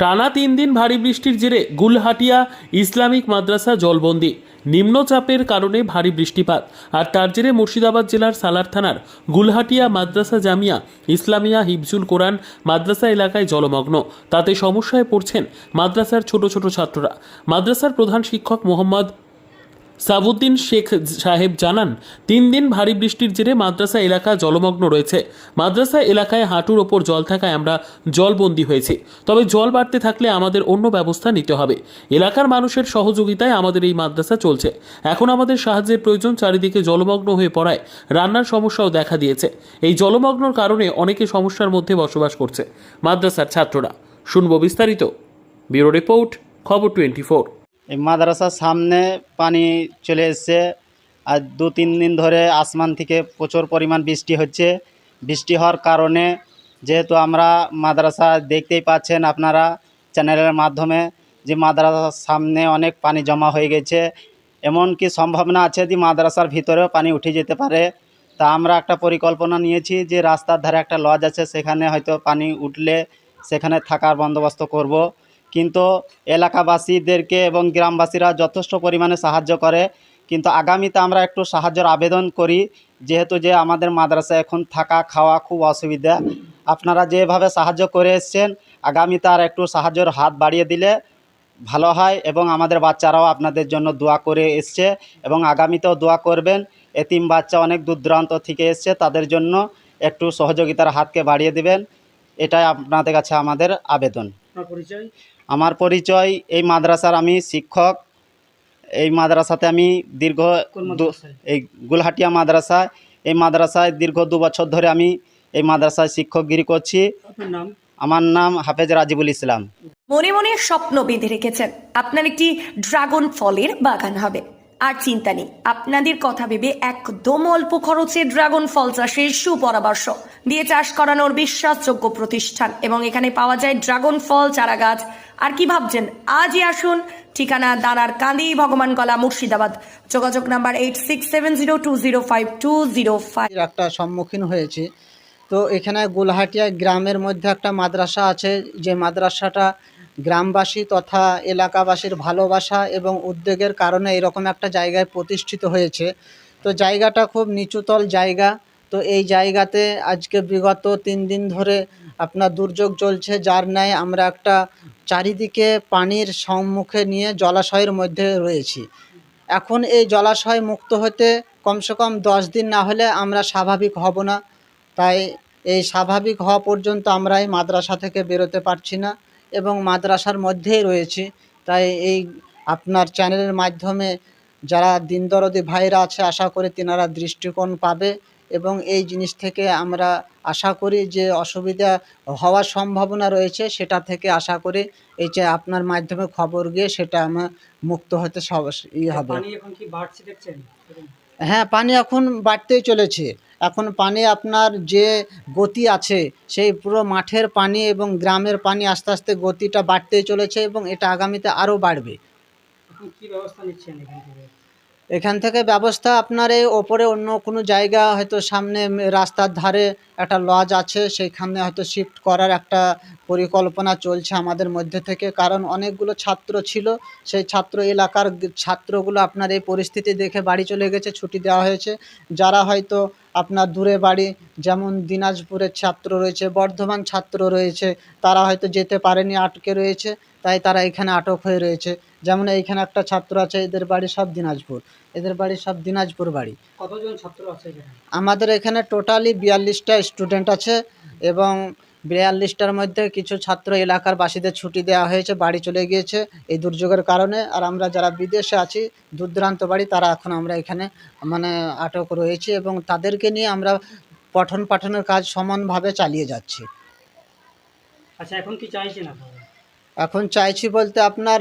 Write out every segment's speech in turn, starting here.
টানা তিন দিন ভারী বৃষ্টির জেরে গুলহাটিয়া ইসলামিক মাদ্রাসা জলবন্দি। নিম্নচাপের কারণে ভারী বৃষ্টিপাত। আর তার জেরে মুর্শিদাবাদ জেলার সালার থানার গুলহাটিয়া মাদ্রাসা জামিয়া ইসলামিয়া হিবজুল কোরআন মাদ্রাসা এলাকায় জলমগ্ন। তাতে সমস্যায় পড়ছেন মাদ্রাসার ছোট ছোট ছাত্ররা। মাদ্রাসার প্রধান শিক্ষক মোহাম্মদ সাবুদ্দিন শেখ সাহেব জানান, তিন দিন ভারী বৃষ্টির জেরে মাদ্রাসা এলাকা জলমগ্ন রয়েছে। মাদ্রাসা এলাকায় হাঁটুর ওপর জল থাকায় আমরা জলবন্দি হয়েছি। তবে জল বাড়তে থাকলে আমাদের অন্য ব্যবস্থা নিতে হবে। এলাকার মানুষের সহযোগিতায় আমাদের এই মাদ্রাসা চলছে। এখন আমাদের সাহায্যের প্রয়োজন চারিদিকে জলমগ্ন হয়ে পড়ায় রান্নার সমস্যাও দেখা দিয়েছে। এই জলমগ্নর কারণে অনেকে সমস্যার মধ্যে বসবাস করছে মাদ্রাসার ছাত্ররা। শুনব বিস্তারিত। ব্যুরো রিপোর্ট, খবর টোয়েন্টি ফোর এই মাদ্রাসার সামনে পানি চলে এসছে। আর দু তিন দিন ধরে আসমান থেকে প্রচুর পরিমাণ বৃষ্টি হচ্ছে। বৃষ্টি হওয়ার কারণে যেহেতু আমরা মাদ্রাসা দেখতেই পাচ্ছেন আপনারা চ্যানেলের মাধ্যমে যে মাদ্রাসার সামনে অনেক পানি জমা হয়ে গেছে। এমনকি সম্ভাবনা আছে যে মাদ্রাসার ভিতরেও পানি উঠে যেতে পারে? তা আমরা একটা পরিকল্পনা নিয়েছি যে রাস্তার ধারে একটা লজ আছে, সেখানে হয়তো পানি উঠলে সেখানে থাকার বন্দোবস্ত করব। কিন্তু এলাকাবাসীদেরকে এবং গ্রামবাসীরা যথেষ্ট পরিমাণে সাহায্য করে। কিন্তু আগামীতে আমরা একটু সাহায্যের আবেদন করি, যেহেতু যে আমাদের মাদ্রাসায় এখন থাকা, খাওয়া খুব অসুবিধা। আপনারা যেভাবে সাহায্য করে এসছেন, আগামীতে আর একটু সাহায্যের হাত বাড়িয়ে দিলে ভালো হয় এবং আমাদের বাচ্চারাও আপনাদের জন্য দোয়া করে এসছে এবং আগামীতেও দোয়া করবেন। এতিম বাচ্চা অনেক দূর দূরান্ত থেকে এসছে, তাদের জন্য একটু সহযোগিতার হাতকে বাড়িয়ে দিবেন। এটাই আপনাদের কাছে আমাদের আবেদন। পরিচয়? আমার পরিচয় এই মাদ্রাসার আমি শিক্ষক। এই মাদ্রাসাতে আমি দীর্ঘ? এই গুলহাটিয়া মাদ্রাসা। এই মাদ্রাসায় দীর্ঘ দু বছর ধরে আমি এই মাদ্রাসায় শিক্ষকগিরি করছি। নাম? আমার নাম হাফেজ রাজিবুল ইসলাম। মনে মনে স্বপ্ন বেঁধে রেখেছেন। আপনার একটি ড্রাগন ফলের বাগান হবে। আর চিন্তা নেই, আপনাদের কথা ভেবে একদম অল্প খরচে ড্রাগন ফল চাষের সুপরামর্শ দিয়ে চাষ করানোর বিশ্বাসযোগ্য প্রতিষ্ঠান। এবং এখানে পাওয়া যায় ড্রাগন ফল চারা গাছ আর কি ভাবছেন? আজই আসুন। ঠিকানা দাঁড়ার কাঁদি ভগবান কলা মুর্শিদাবাদ। যোগাযোগ number eight six seven zero two zero five two zero five. একটা সম্মুখীন হয়েছি। তো এখানে গোলহাটিয়া গ্রামের মধ্যে একটা মাদ্রাসা আছে। যে মাদ্রাসাটা গ্রামবাসী তথা এলাকাবাসীর ভালোবাসা এবং উদ্যোগের কারণে এরকম একটা জায়গায় প্রতিষ্ঠিত হয়েছে। তো জায়গাটা খুব নিচুতল জায়গা। তো এই জায়গাতে আজকে বিগত তিন দিন ধরে আপনার দুর্যোগ চলছে। যার ন্যায় আমরা একটা চারিদিকে পানির সম্মুখে নিয়ে জলাশয়ের মধ্যে রয়েছি। এখন এই জলাশয় মুক্ত হতে কমসে কম দশ দিন না হলে আমরা স্বাভাবিক হব না। তাই এই স্বাভাবিক হওয়া পর্যন্ত আমরা এই মাদ্রাসা থেকে বেরোতে পারছি না। এবং মাদ্রাসার মধ্যেই রয়েছে। তাই এই আপনার চ্যানেলের মাধ্যমে যারা দিনদরদি ভাইরা আছে আশা করি তিনারা দৃষ্টিকোণ পাবে এবং এই জিনিস থেকে আমরা আশা করি যে অসুবিধা হওয়ার সম্ভাবনা রয়েছে সেটা থেকে আশা করি এই যে আপনার মাধ্যমে খবর গিয়ে সেটা আমার মুক্ত হতে সব ই হবে। বাড়ছে দেখছেন? হ্যাঁ পানি এখন বাড়তেই চলেছে। এখন পানি আপনার যে গতি আছে, সেই পুরো মাঠের পানি এবং গ্রামের পানি আস্তে আস্তে গতিটা বাড়তেই চলেছে এবং এটা আগামীতে আরও বাড়বে। ব্যবস্থা নিচ্ছেন এখান থেকে ব্যবস্থা আপনার এই ওপরে অন্য কোনো জায়গা, হয়তো সামনে রাস্তার ধারে একটা লজ আছে সেইখানে হয়তো শিফট করার একটা পরিকল্পনা চলছে আমাদের মধ্যে থেকে। কারণ অনেকগুলো ছাত্র ছিল, সেই ছাত্র এলাকার ছাত্রগুলো আপনার এই পরিস্থিতি দেখে বাড়ি চলে গেছে, ছুটি দেওয়া হয়েছে। যারা হয়তো আপনার দূরে বাড়ি, যেমন দিনাজপুরের ছাত্র রয়েছে, বর্ধমান ছাত্র রয়েছে, তারা হয়তো যেতে পারেনি, আটকে রয়েছে। তাই তারা এখানে আটক হয়ে রয়েছে। যেমন এইখানে একটা ছাত্র আছে এদের বাড়ি সব দিনাজপুর। এদের বাড়ি সব দিনাজপুর বাড়ি। কতজন ছাত্র আছে আমাদের এখানে টোটালি বিয়াল্লিশটা স্টুডেন্ট আছে এবং বিয়াল্লিশটার মধ্যে কিছু ছাত্র এলাকার বাসীদের ছুটি দেওয়া হয়েছে বাড়ি চলে গিয়েছে এই দুর্যোগের কারণে। আর আমরা যারা বিদেশে আছি দূর দূরান্ত বাড়ি তারা এখন আমরা এখানে মানে আটক রয়েছি এবং তাদেরকে নিয়ে আমরা পঠন পাঠনের কাজ সমানভাবে চালিয়ে যাচ্ছি। আচ্ছা এখন কি চাইছেন আপনারা? এখন চাইছি বলতে আপনার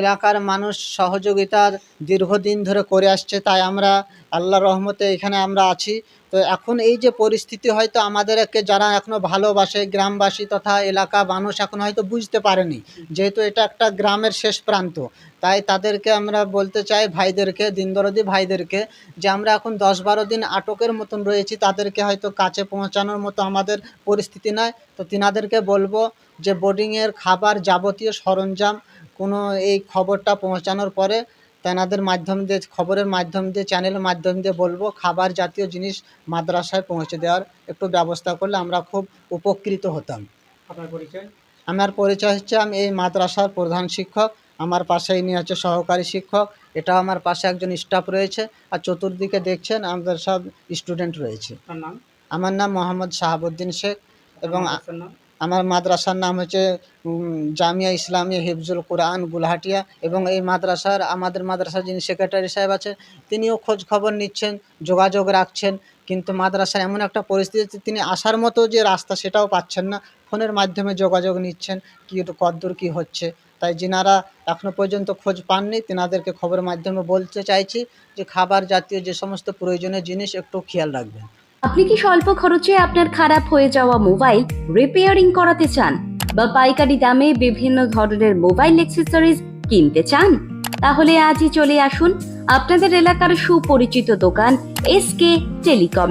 এলাকার মানুষ সহযোগিতার দীর্ঘদিন ধরে করে আসছে, তাই আমরা আল্লাহ রহমতে এখানে আমরা আছি। তো এখন এই যে পরিস্থিতি হয়তো আমাদেরকে যারা এখনও ভালোবাসে, গ্রামবাসী তথা এলাকা মানুষ এখন হয়তো বুঝতে পারেনি, যেহেতু এটা একটা গ্রামের শেষ প্রান্ত। তাই তাদেরকে আমরা বলতে চাই, ভাইদেরকে, দিনদরদি ভাইদেরকে, যে আমরা এখন দশ বারো দিন আটকের মতন রয়েছি, তাদেরকে হয়তো কাছে পৌঁছানোর মতো আমাদের পরিস্থিতি নয়। তো তিনাদেরকে বলব যে বোর্ডিংয়ের খাবার যাবতীয় সরঞ্জাম কোনো এই খবরটা পৌঁছানোর পরে তেনাদের মাধ্যম দিয়ে খবরের মাধ্যম দিয়ে চ্যানেলের মাধ্যম দিয়ে বলব খাবার জাতীয় জিনিস মাদ্রাসায় পৌঁছে দেওয়ার একটু ব্যবস্থা করলে আমরা খুব উপকৃত হতাম। আপনার পরিচয়? আমার পরিচয় হচ্ছে আমি এই মাদ্রাসার প্রধান শিক্ষক আমার পাশে ইনি হচ্ছে সহকারী শিক্ষক এটা আমার পাশে একজন স্টাফ রয়েছে আর চতুর্দিকে দেখছেন আমাদের সব স্টুডেন্ট রয়েছে। আমার নাম মোহাম্মদ শাহাবুদ্দিন শেখ এবং আমার মাদ্রাসার নাম হচ্ছে জামিয়া ইসলামী হিফজুল কোরআন গুলহাটিয়া এবং এই মাদ্রাসার আমাদের মাদ্রাসার যিনি সেক্রেটারি সাহেব আছে, তিনিও খোঁজ খবর নিচ্ছেন, যোগাযোগ রাখছেন, কিন্তু মাদ্রাসার এমন একটা পরিস্থিতি তিনি আসার মতো যে রাস্তা সেটাও পাচ্ছেন না। ফোনের মাধ্যমে যোগাযোগ নিচ্ছেন, কি কদ্দূর, কি হচ্ছে। তাই যিনারা এখনও পর্যন্ত খোঁজ পাননি, তেনাদেরকে খবরের মাধ্যমে বলতে চাইছি যে, খাবার জাতীয় যে সমস্ত প্রয়োজনীয় জিনিস একটু খেয়াল রাখবেন। আপনি কি স্বল্প খরচে আপনার খারাপ হয়ে যাওয়া মোবাইল রিপেয়ারিং করাতে চান বা পাইকারি দামে বিভিন্ন ধরনের মোবাইল অ্যাক্সেসরিজ কিনতে চান? তাহলে আজই চলে আসুন আপনাদের এলাকার সুপরিচিত দোকান এস কে টেলিকমে